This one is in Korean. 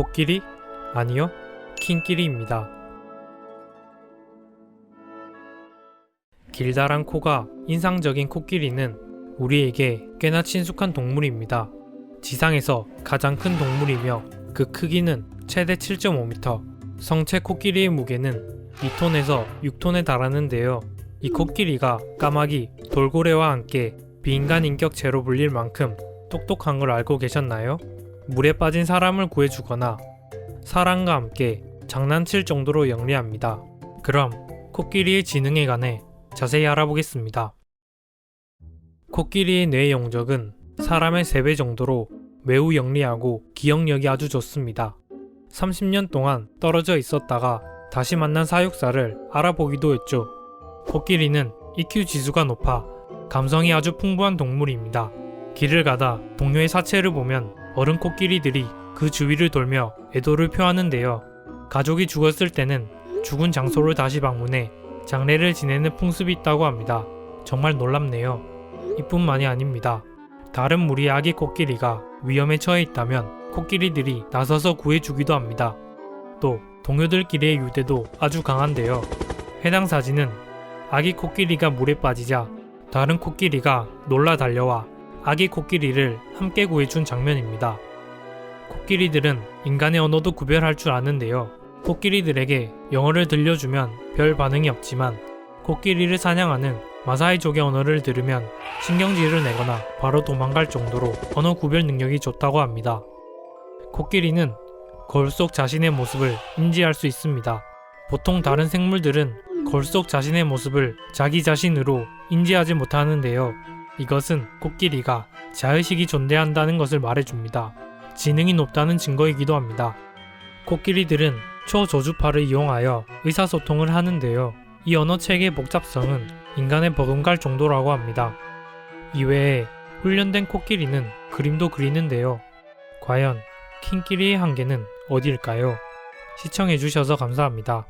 코끼리? 아니요, 킹끼리입니다. 길다란 코가 인상적인 코끼리는 우리에게 꽤나 친숙한 동물입니다. 지상에서 가장 큰 동물이며 그 크기는 최대 7.5m, 성체 코끼리의 무게는 2톤에서 6톤에 달하는데요. 이 코끼리가 까마귀, 돌고래와 함께 비인간 인격체로 불릴 만큼 똑똑한 걸 알고 계셨나요? 물에 빠진 사람을 구해주거나 사람과 함께 장난칠 정도로 영리합니다. 그럼 코끼리의 지능에 관해 자세히 알아보겠습니다. 코끼리의 뇌 용적은 사람의 3배 정도로 매우 영리하고 기억력이 아주 좋습니다. 30년 동안 떨어져 있었다가 다시 만난 사육사를 알아보기도 했죠. 코끼리는 EQ 지수가 높아 감성이 아주 풍부한 동물입니다. 길을 가다 동료의 사체를 보면 어른 코끼리들이 그 주위를 돌며 애도를 표하는데요. 가족이 죽었을 때는 죽은 장소를 다시 방문해 장례를 지내는 풍습이 있다고 합니다. 정말 놀랍네요. 이뿐만이 아닙니다. 다른 무리의 아기 코끼리가 위험에 처해 있다면 코끼리들이 나서서 구해주기도 합니다. 또 동료들끼리의 유대도 아주 강한데요. 해당 사진은 아기 코끼리가 물에 빠지자 다른 코끼리가 놀라 달려와 아기 코끼리를 함께 구해준 장면입니다. 코끼리들은 인간의 언어도 구별할 줄 아는데요. 코끼리들에게 영어를 들려주면 별 반응이 없지만 코끼리를 사냥하는 마사이족의 언어를 들으면 신경질을 내거나 바로 도망갈 정도로 언어 구별 능력이 좋다고 합니다. 코끼리는 거울 속 자신의 모습을 인지할 수 있습니다. 보통 다른 생물들은 거울 속 자신의 모습을 자기 자신으로 인지하지 못하는데요. 이것은 코끼리가 자의식이 존재한다는 것을 말해줍니다. 지능이 높다는 증거이기도 합니다. 코끼리들은 초저주파를 이용하여 의사소통을 하는데요. 이 언어 체계의 복잡성은 인간에 버금갈 정도라고 합니다. 이외에 훈련된 코끼리는 그림도 그리는데요. 과연 킹끼리의 한계는 어디일까요? 시청해주셔서 감사합니다.